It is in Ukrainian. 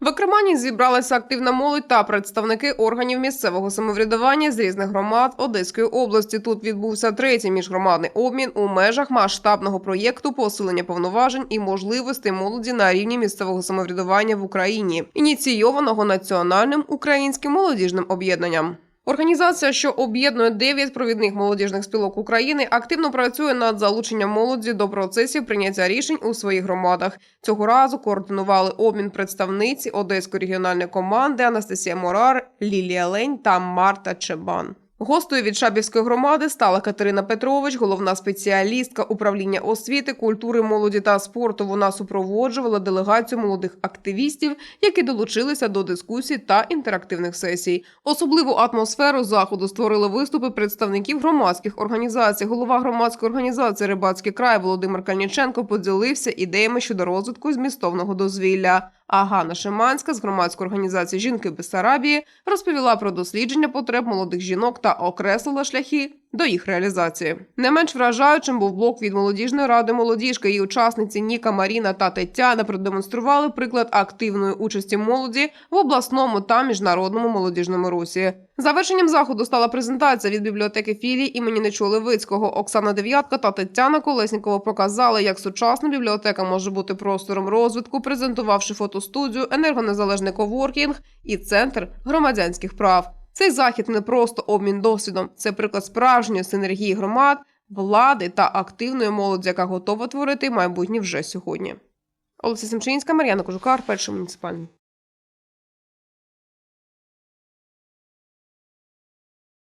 В Акромані зібралася активна молодь та представники органів місцевого самоврядування з різних громад Одеської області. Тут відбувся третій міжгромадний обмін у межах масштабного проєкту посилення повноважень і можливостей молоді на рівні місцевого самоврядування в Україні, ініційованого національним українським молодіжним об'єднанням. Організація, що об'єднує дев'ять провідних молодіжних спілок України, активно працює над залученням молоді до процесів прийняття рішень у своїх громадах. Цього разу координували обмін представниці Одеської регіональної команди Анастасія Морар, Лілія Лень та Марта Чебан. Гостею від Шабівської громади стала Катерина Петрович, головна спеціалістка управління освіти, культури, молоді та спорту. Вона супроводжувала делегацію молодих активістів, які долучилися до дискусій та інтерактивних сесій. Особливу атмосферу заходу створили виступи представників громадських організацій. Голова громадської організації Рибацький край Володимир Кальніченко поділився ідеями щодо розвитку змістовного дозвілля. А Ганна Шиманська з громадської організації Жінки Бессарабії розповіла про дослідження потреб молодих жінок та окреслила шляхи до їх реалізації. Не менш вражаючим був блок від молодіжної ради молодіжки. Її учасниці Ніка, Маріна та Тетяна продемонстрували приклад активної участі молоді в обласному та міжнародному молодіжному русі. Завершенням заходу стала презентація від бібліотеки філії імені Нечулевицького. Оксана Дев'ятка та Тетяна Колеснікова показали, як сучасна бібліотека може бути простором розвитку, презентувавши фотостудію, енергонезалежний коворкінг і центр громадянських прав. Цей захід не просто обмін досвідом, це приклад справжньої синергії громад, влади та активної молоді, яка готова творити майбутнє вже сьогодні. Олеся Семчинська, Мар'яна Кожукар, перший муніципальний.